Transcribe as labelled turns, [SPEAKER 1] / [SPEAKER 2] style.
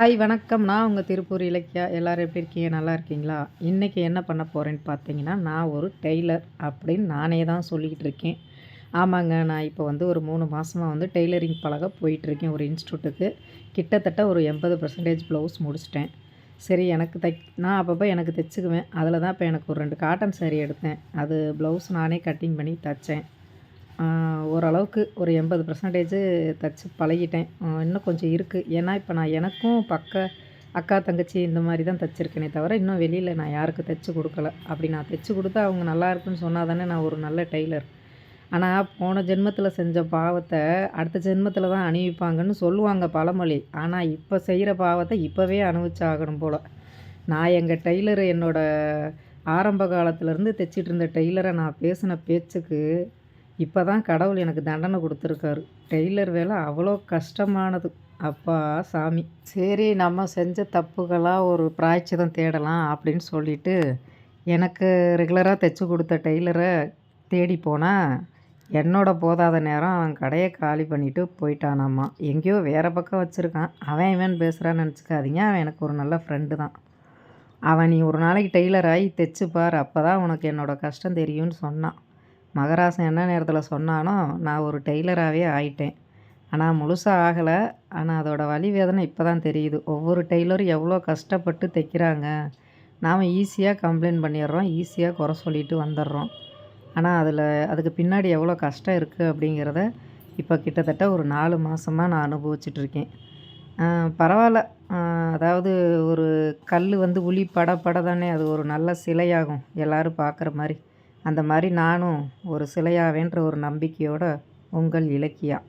[SPEAKER 1] hi வணக்கம் நான் உங்கள் திருப்பூர் இலக்கியா எல்லோரும் எப்படி இருக்கீங்க நல்லா இருக்கீங்களா இன்றைக்கி என்ன பண்ண போகிறேன்னு பார்த்தீங்கன்னா நான் ஒரு டெய்லர் அப்படின்னு நானே தான் சொல்லிக்கிட்டு இருக்கேன் ஆமாங்க நான் இப்போ வந்து ஒரு மூணு மாதமாக வந்து டெய்லரிங் பழக போயிட்டுருக்கேன் ஒரு இன்ஸ்டியூட்டுக்கு கிட்டத்தட்ட ஒரு எண்பது பர்சன்டேஜ் ப்ளவுஸ் முடிச்சிட்டேன் சரி எனக்கு தைக் நான் அப்பப்போ எனக்கு தைச்சிக்குவேன் அதில் தான் இப்போ எனக்கு ஒரு ரெண்டு காட்டன் சேரீ எடுத்தேன் அது ப்ளவுஸ் நானே கட்டிங் பண்ணி தைச்சேன் ஓரளவுக்கு ஒரு எண்பது பர்சன்டேஜு தைச்சி பழகிட்டேன் இன்னும் கொஞ்சம் இருக்குது ஏன்னா இப்போ நான் எனக்கும் பக்க அக்கா தங்கச்சி இந்த மாதிரி தான் தச்சுருக்கேனே தவிர இன்னும் வெளியில் நான் யாருக்கும் தைச்சி கொடுக்கல அப்படி நான் தைச்சி கொடுத்தா அவங்க நல்லா இருக்குன்னு சொன்னால் தானே நான் ஒரு நல்ல டெய்லர் ஆனால் போன ஜென்மத்தில் செஞ்ச பாவத்தை அடுத்த ஜென்மத்தில் தான் அணிவிப்பாங்கன்னு சொல்லுவாங்க பழமொழி ஆனால் இப்போ செய்கிற பாவத்தை இப்போவே அனுபவிச்சாகணும் போல் நான் எங்கள் டெய்லர் என்னோடய ஆரம்ப காலத்துலேருந்து தைச்சிட்டு இருந்த டெய்லரை நான் பேசின பேச்சுக்கு இப்போ தான் கடவுள் எனக்கு தண்டனை கொடுத்துருக்காரு டெய்லர் வேலை அவ்வளோ கஷ்டமானது அப்பா சாமி
[SPEAKER 2] சரி நம்ம செஞ்ச தப்புகளாக ஒரு பிராய்ச்சிதம் தேடலாம் அப்படின்னு சொல்லிட்டு எனக்கு ரெகுலராக தைச்சி கொடுத்த டெய்லரை தேடி போனால் என்னோட போதாத நேரம் அவன் கடையை காலி பண்ணிவிட்டு போயிட்டானாம்மா எங்கேயோ வேறு பக்கம் வச்சுருக்கான் அவன் இவன் பேசுகிறான்னு நினச்சிக்காதீங்க அவன் எனக்கு ஒரு நல்ல ஃப்ரெண்டு தான் அவன் நீ ஒரு நாளைக்கு டெய்லர் ஆகி தைச்சு பார் அப்போ தான் உனக்கு என்னோடய கஷ்டம் தெரியும்னு சொன்னான் மகராசன் என்ன நேரத்தில் சொன்னானோ நான் ஒரு டெய்லராகவே ஆயிட்டேன் ஆனால் முழுசாக ஆகலை ஆனால் அதோடய வழி வேதனை இப்போ தான் தெரியுது ஒவ்வொரு டெய்லரும் எவ்வளோ கஷ்டப்பட்டு தைக்கிறாங்க நாம் ஈஸியாக கம்ப்ளைண்ட் பண்ணிடுறோம் ஈஸியாக குறை சொல்லிட்டு வந்துடுறோம் ஆனால் அதில் அதுக்கு பின்னாடி எவ்வளோ கஷ்டம் இருக்குது அப்படிங்கிறத இப்போ கிட்டத்தட்ட ஒரு நாலு மாதமாக நான் அனுபவிச்சிட்ருக்கேன் பரவாயில்ல அதாவது ஒரு கல் வந்து உளி பட பட தானே அது ஒரு நல்ல சிலையாகும் எல்லோரும் பார்க்குற மாதிரி அந்த மாதிரி நானும் ஒரு சிலையாவேன்ற ஒரு நம்பிக்கையோடு உங்கள் இலக்கியா